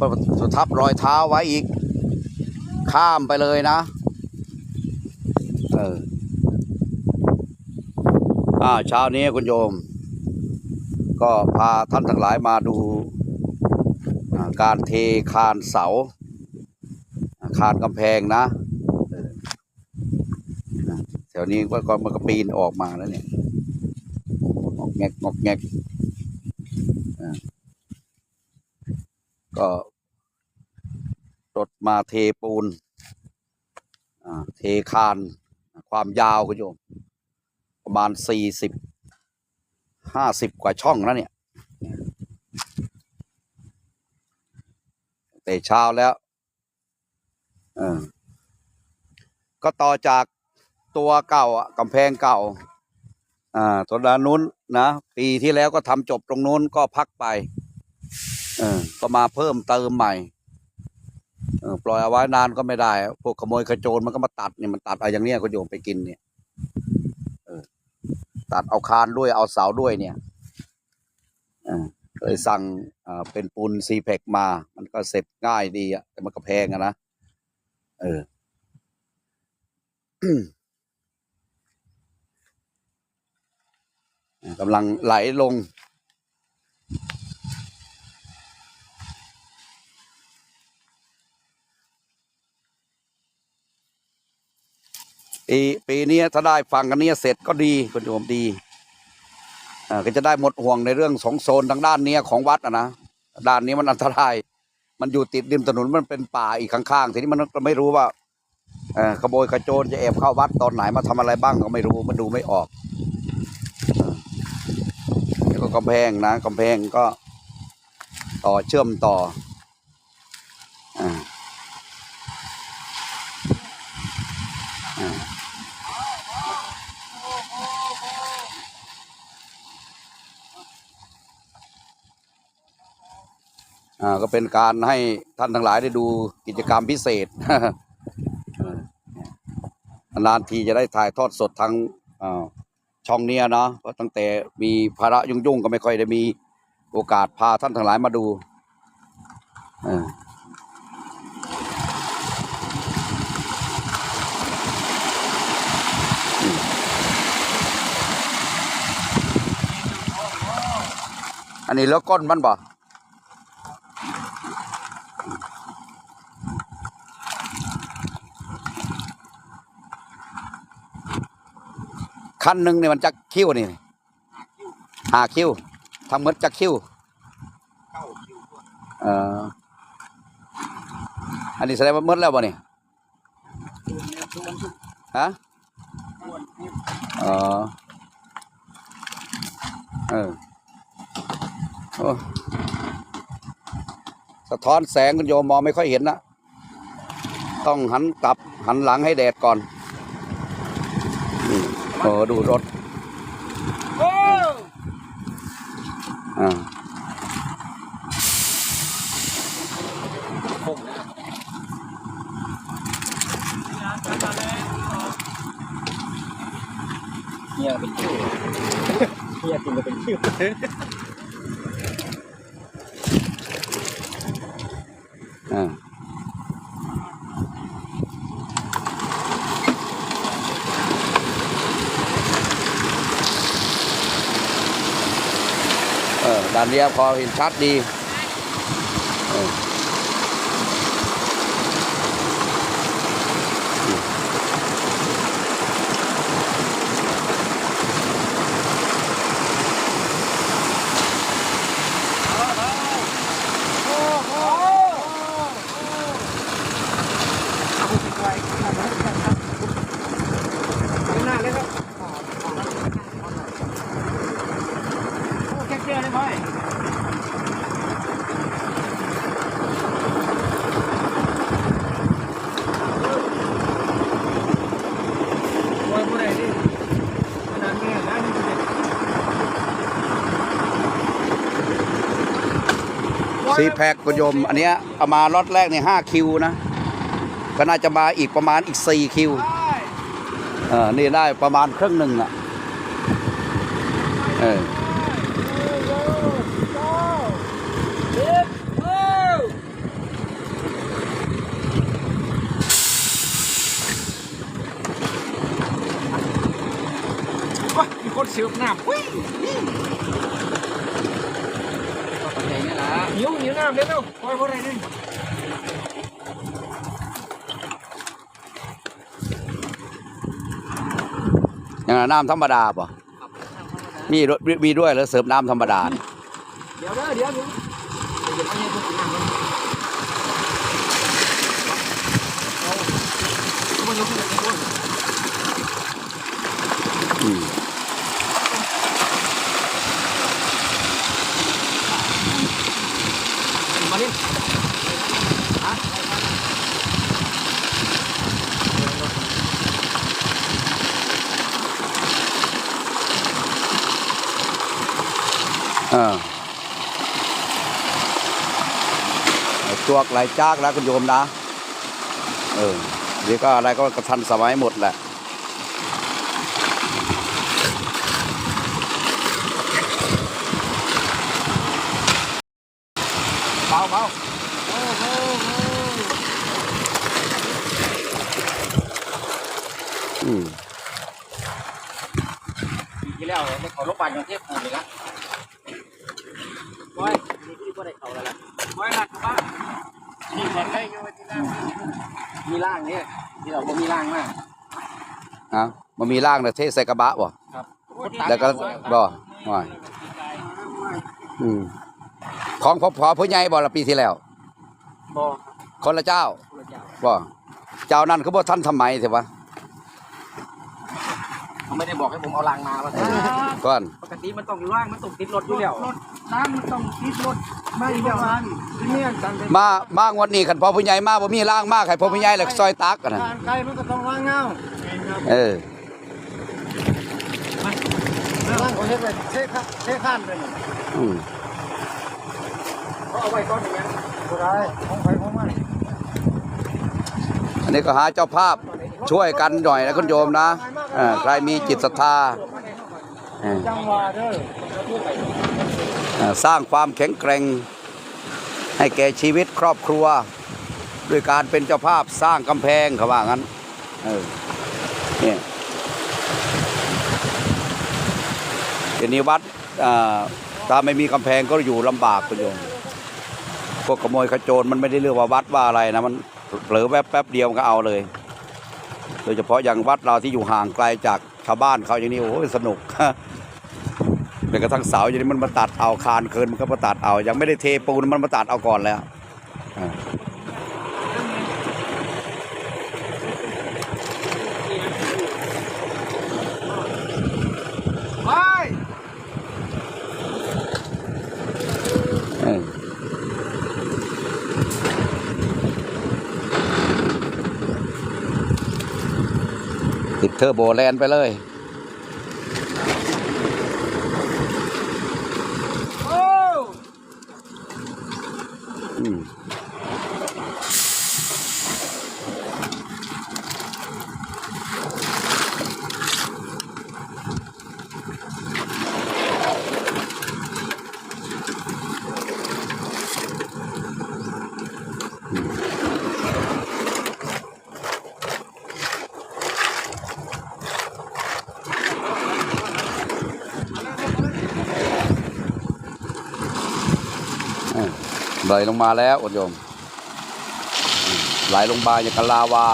ประทับรอยเท้าไว้อีก ข้ามไปเลยนะ เอออ่าเช้านี้คุณโยม ก็พาท่านทั้งหลายมาดูการเทคานเสา คานกำแพงนะเออนะแถวนี้ก็ก็มันก็ปีนออกมาแล้วเนี่ยงอกแงกงอกแงกอ่า ก็รถมาเทปูนเทคาน ความยาวคุณโยม ประมาณสี่สิบห้าสิบกว่าช่องนะเนี่ยแต่เช้าแล้วก็ต่อจากตัวเก่ากำแพงเก่าอ่าตอนด้านนู้นนะ ปีที่แล้วก็ทำจบตรงนู้นก็พักไป เออก็มาเพิ่มเติมใหม่เออปล่อยเอาไว้นานก็ไม่ได้ พวกขโมยขโจรมันก็มาตัดเนี่ยมันตัดเอาอย่างเนี้ยก็โยมไปกินเนี่ยตัดเอาคานด้วยเอาเสาด้วยเนี่ยอ่าเลยสั่งอ่าเป็นปูนซีเพกมา มันก็เสร็จง่ายดีอะแต่มันก็แพงอะนะเออกำลังไหลลง ปีปีนี้ถ้าได้ฟังกันเนี้ยเสร็จก็ดีคุณโยมดีอ่าก็จะได้หมดห่วงในเรื่องสองโซนทางด้านเนี้ยของวัดอะนะด้านนี้มันอันตราย มันอยู่ติดริมถนนมันเป็นป่าอีกข้างๆทีนี้มันก็ไม่รู้ว่าขโมยขโจรจะแอบเข้าวัดตอนไหนมาทำอะไรบ้างก็ไม่รู้มันดูไม่ออกอ่าแล้วก็กำแพงนะกำแพงก็ต่อเชื่อมต่ออ่าอ่า อ่า ก็เป็นการให้ท่านทั้งหลายได้ดูกิจกรรมพิเศษนานทีจะได้ถ่ายทอดสดทางช่องเนี้ยเนาะเพราะตั้งแต่มีภาระยุ่งๆ ก็ไม่ค่อยได้มีโอกาสพาท่านทั้งหลายมาดูอออันนี้แล้วก้นมันบ่ คันหนึ่งเนี่ยมันจะคิ้วนี่หาคิ้วทำเหมือนจะคิ้วเอ่ออันนี้แสดงว่าหมดแล้วบ่เนี่ยฮะเออเออโอ้สะท้อนแสงคุณโยมมองไม่ค่อยเห็นนะ ต้องหันกลับหันหลังให้แดดก่อน โอ้ดูรถอ่าเฮียเป็นชื่อเฮียจริงก็เป็นชื่อ อ่าเออ ดียพอเห็นชัดดี ซีแพคคุณโยม อันเนี้ยเอามาล็อตแรกในห้าคิวนะ ก็น่าจะมาอีกประมาณอีกสี่คิวเออนี่ได้ประมาณครึ่งหนึ่งอะเออคนเสียหน้ำ เร็วเร็วคอยพอได้นี่อย่างนั้นน้ำธรรมดาป่ะมีด้วยมีด้วยแล้วเสิร์ฟน้ำธรรมดาเนี่ยเดี๋ยวเด้อเดี๋ยวเดี๋ยวเดี๋ยวไม่ให้พวกกินน้ำมันเอาเอายกขึ้นไปข้างบน อืม มาดิ เออ ตัวไหลจากแล้วคุณโยมนะ เออเดี๋ยวก็อะไรก็กระทันสมัยหมดแหละ เบาเบา อืม ปีที่แล้วได้เขาลบบันยังเทพภูมิเลยนะ ไว้ นี่พี่ก็ได้เขาแล้วล่ะ ไว้หนักบ้า มีก่อนได้ยังไงที่ล่างมีล่างเนี่ยที่เราบ่มีล่างมาก อะ มันมีร่างนะเทใส่กระบะบ่ครับแล้วก็บ่ว่าอืมของพอพอผู้ใหญ่บ่ละปีที่แล้วบ่คนละเจ้าพระเจ้าบ่เจ้านั่นเขาบ่ท่านทำไมใช่ปะเขาไม่ได้บอกให้ผมเอาล่างมาว่าเออก่อนปกติมันต้องล่างมันต้องติดรถอยู่แล้วรถน้ำมันต้องติดรถไม่เดียวกันที่เนี่ยกันเป็นมามางวดนี้คันพอผู้ใหญ่มาบ่มีร่างมากให้พอผู้ใหญ่แล้วซอยตักกันน่ะทางไกลมันก็ต้องล้างเงาเออ ล้างเขาเฮ็ดไปเทข้าเทข้านไปนี่อืมเขาเอาไว้ก้อนอย่างเงี้ยบ่ได้ของไผของมันอันนี้ก็หาเจ้าภาพช่วยกันหน่อยนะคุณโยมนะเออใครมีจิตศรัทธาเออจังหวะเด้อเออสร้างความแข็งแกร่ง ให้แก่ชีวิตครอบครัว ด้วยการเป็นเจ้าภาพสร้างกำแพงเขาว่างั้นเออเนี่ย เดี๋ยวนี้วัดถ้าไม่มีกำแพงก็อยู่ลำบากคุณโยมพวกขโมยขโจรมันไม่ได้เลือกว่าวัดว่าอะไรนะมันเผลอแวบแป๊บเดียวมันก็เอาเลย โดยเฉพาะอย่างวัดเราที่อยู่ห่างไกลจากชาวบ้านเขาอย่างนี้โอ้ยสนุกเป็นกระทั่งเสาอย่างนี้มันมาตัดเอาคานเคินมันก็มาตัดเอา ยังไม่ได้เทปูนมันมาตัดเอาก่อนแล้วอ่า ไป เออติด เทอร์โบแลนไปเลย ไหลลงมาแล้วอดโยมอืมไหลลงมาอย่างกับลาวา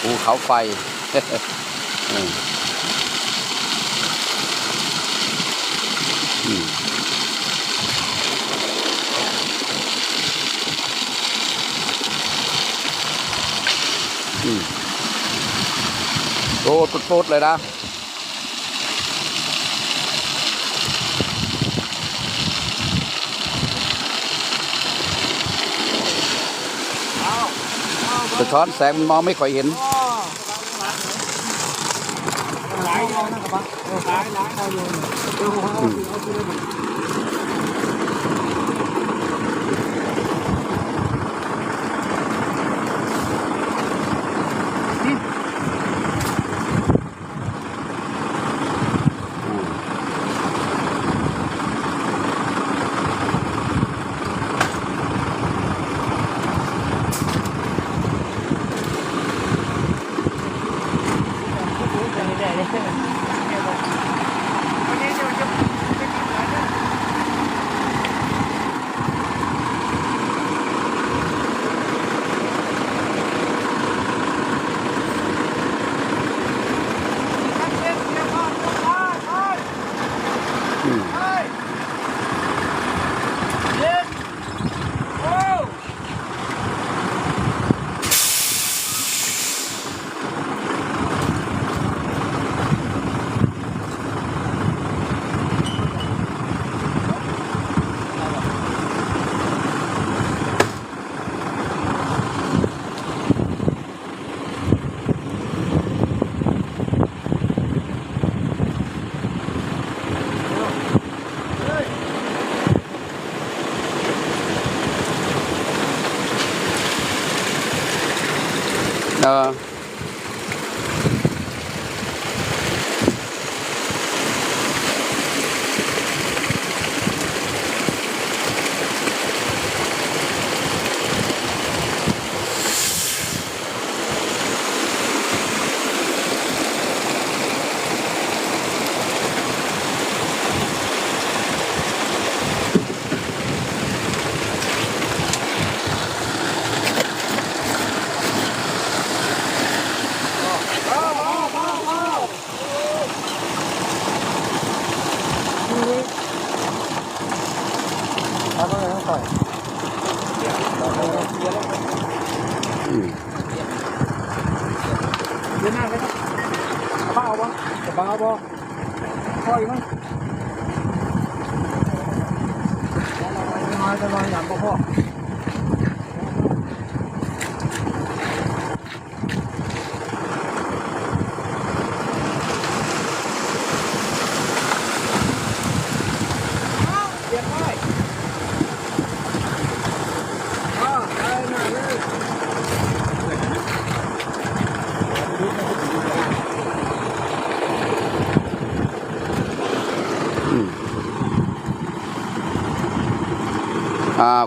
ภูเขาไฟอืมอืมอืมโตตุดเลยนะ สะท้อนแสงมันมองไม่ค่อยเห็นหลายยอานะครับหลายหลายเอาอยู่เดี๋ยวผมเอาเอา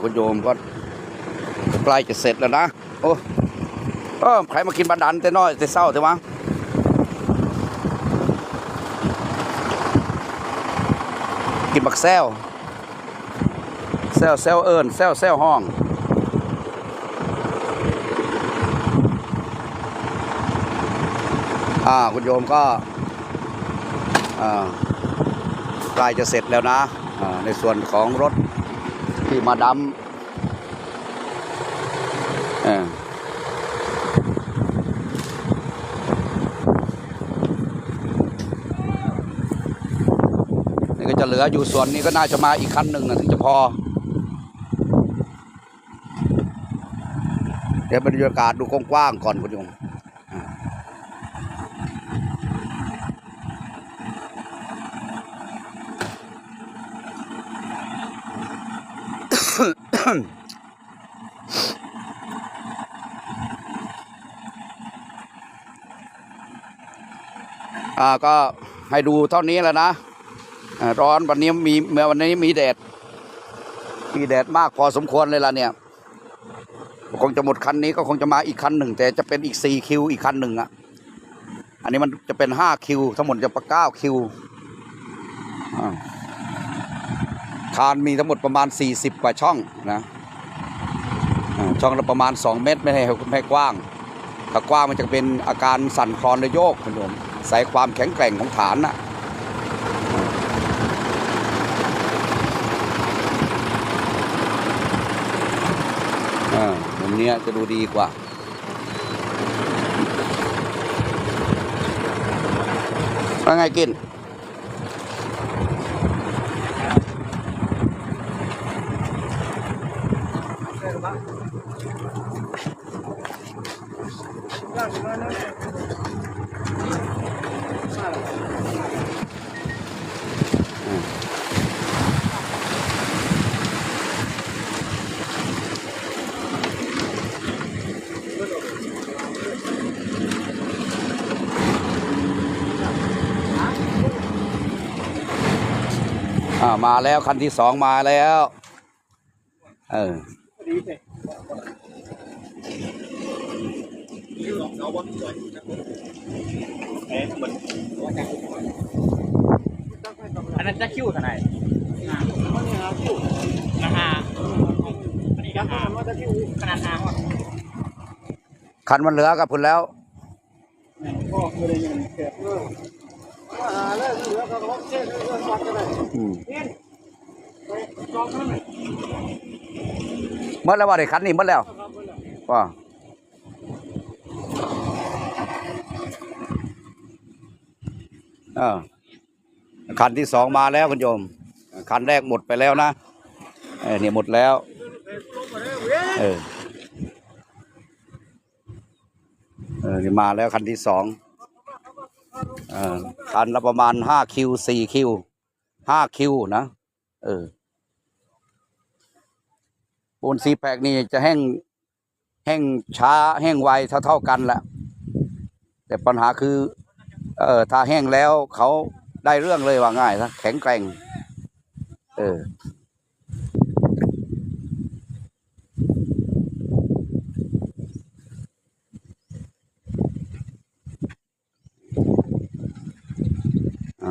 คุณโยมก็ใกล้จะเสร็จแล้วนะ โอ้เออใครมากินบาดันแต่น้อยแต่เศร้าแต่วะกินบักแซวแซวแซวเอิญแซวแซวห้องอ่าคุณโยมก็อ่าใกล้จะเสร็จแล้วนะในส่วนของรถ ที่มาดำเออนี่ก็จะเหลืออยู่ส่วนนี้ก็น่าจะมาอีกคันหนึ่งนะถึงจะพอ เดี๋ยวบรรยากาศดูกว้างๆก่อนคุณโยม อ่าก็ให้ดูเท่านี้แล้วนะร้อนวันนี้มีเมื่อวันนี้มีแดด มีแดดมากพอสมควรเลยล่ะเนี่ย คงจะหมดคันนี้ก็คงจะมาอีกคันหนึ่ง แต่จะเป็นอีกสี่คิวอีกคันหนึ่งอะ อันนี้มันจะเป็นห้าคิวทั้งหมดจะประเก้าคิวอ่า คานมีทั้งหมดประมาณสี่สิบกว่าช่องนะช่องละประมาณสองเมตรไม่ให้ไม่กว้าง ถ้ากว้างมันจะเป็นอาการสั่นคลอนและโยกคุณโยมใส่ความแข็งแกร่งของฐานนะอ่ามุมเนี้ยจะดูดีกว่า ว่าไงกิน มาแล้วคันที่สองมาแล้ว เออดีเลยอันนั้นจะคิ้วเท่าไหร่มันเนี่ยหาคิวราคาอันนี้ยัรากคาษ์มันจะคิวขนาดทางว่ะคันมันเหลือกับคุณแล้วก็คือได้ เมื่อแล้วว่าได้คันนี่เมื่อแล้วว่าคันที่สองมาแล้วคุณโยม คันแรกหมดไปแล้วนะเนี่ยหมดแล้ว เออเออมาแล้วคันที่สอง คันละประมาณห้าคิวสี่คิวห้าคิวนะ เออปูนซีแพกนี่จะแห้งแห้งช้าแห้งไวเท่าเท่ากันแหละแต่ปัญหาคือ เออถ้าแห้งแล้วเขาได้เรื่องเลยว่าง่ายนะแข็งแกร่ง เออ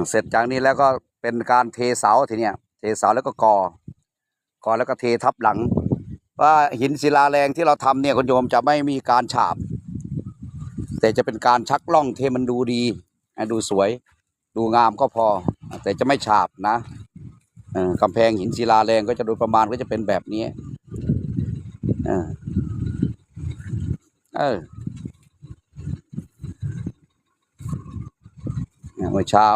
เสร็จจากนี้แล้วก็เป็นการเทเสาทีเนี้ยเทเสาแล้วก็กอกอแล้วก็เททับหลัง ว่าหินศิลาแรงที่เราทำเนี่ยคุณโยมจะไม่มีการฉาบ แต่จะเป็นการชักล่องเทมันดูดีดูสวย ดูงามก็พอ แต่จะไม่ฉาบนะเออกำแพงหินศิลาแรงก็จะโดยประมาณก็จะเป็นแบบนี้เออเมื่อเช้า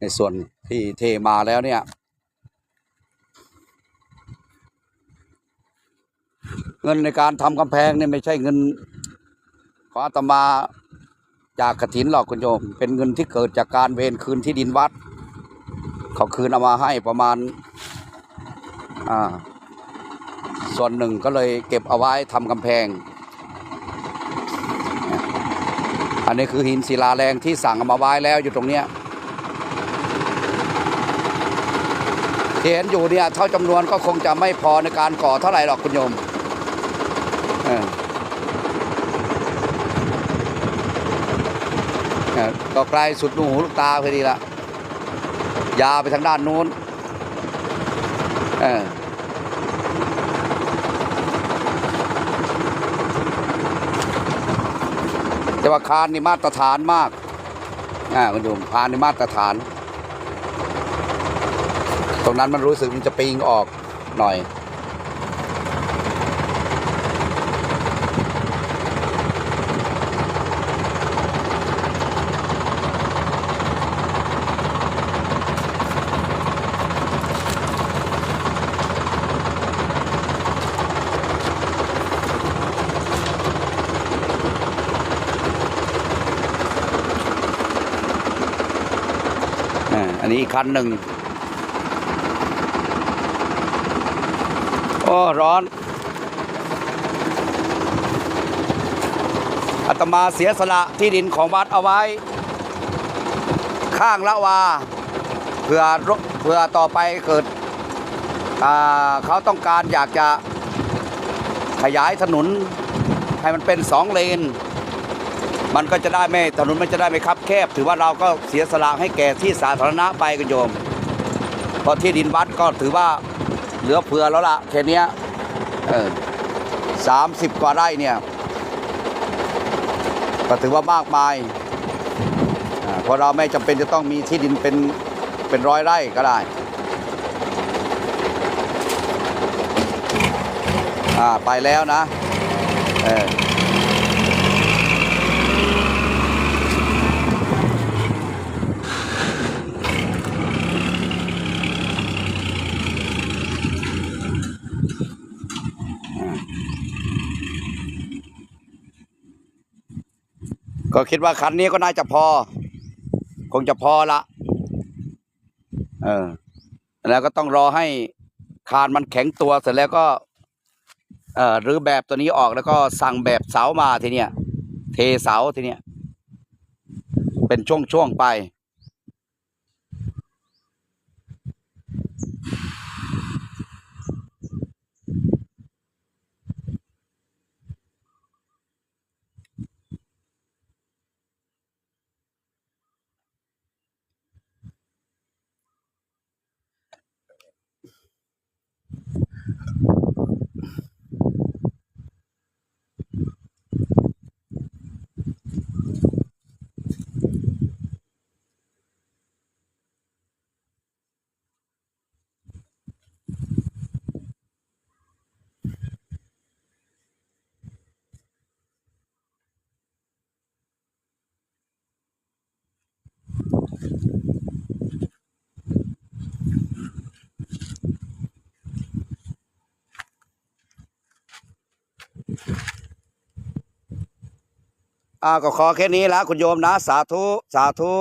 ในส่วนที่เทมาแล้วเนี่ย เงินในการทำกำแพงเนี่ยไม่ใช่เงินของอาตมาจากกถินหรอกคุณโยม เป็นเงินที่เกิดจากการเวรคืนที่ดินวัด เขาคืนเอามาให้ประมาณ อ่า ส่วนหนึ่งก็เลยเก็บเอาไว้ทำกำแพง อันนี้คือหินศิลาแรงที่สั่งเอามาไว้แล้วอยู่ตรงเนี้ย ที่เห็นอยู่เนี่ยเท่าจำนวนก็คงจะไม่พอในการก่อเท่าไหร่หรอกคุณโยมเออเออก็ไกลสุดลูกหูลูกตาพอดีละยาไปทางด้านนู้นเออแต่ว่าคานนี่มาตรฐานมากอ่าคุณโยมคานนี่มาตรฐาน รงนั้นมันรู้สึกมันจะปิงออกหน่อยอ่าอันนี้อีกคันหนึ่ง โอ้ ร้อนอาตมาเสียสละที่ดินของวัดเอาไว้ ข้างละวาเพื่อเพื่อต่อไปเกิดเขาต้องการอยากจะขยายถนนให้มันเป็นสองเลน มันก็จะได้ไม่ถนนมันจะได้ไม่คับแคบ ถือว่าเราก็เสียสละให้แก่ที่สาธารณะไปกันโยมเพราะที่ดินวัดก็ถือว่า เหลือเผื่อแล้วล่ะแค่นี้สามสิบกว่าไร่เนี่ยก็ถือว่ามากมายเพราะเราไม่จำเป็นจะต้องมีที่ดินเป็นเป็นร้อยไร่ก็ได้ไปแล้วนะเออ ก็คิดว่าคันนี้ก็น่าจะพอ คงจะพอละเออ แล้วก็ต้องรอให้คานมันแข็งตัวเสร็จแล้วก็ เอ่อรื้อแบบตัวนี้ออกแล้วก็สั่งแบบเสามาทีเนี้ยเทเสาทีเนี้ยเป็นช่วงๆไป อ่าก็ขอแค่นี้ละคุณโยมนะ สาธุ สาธุ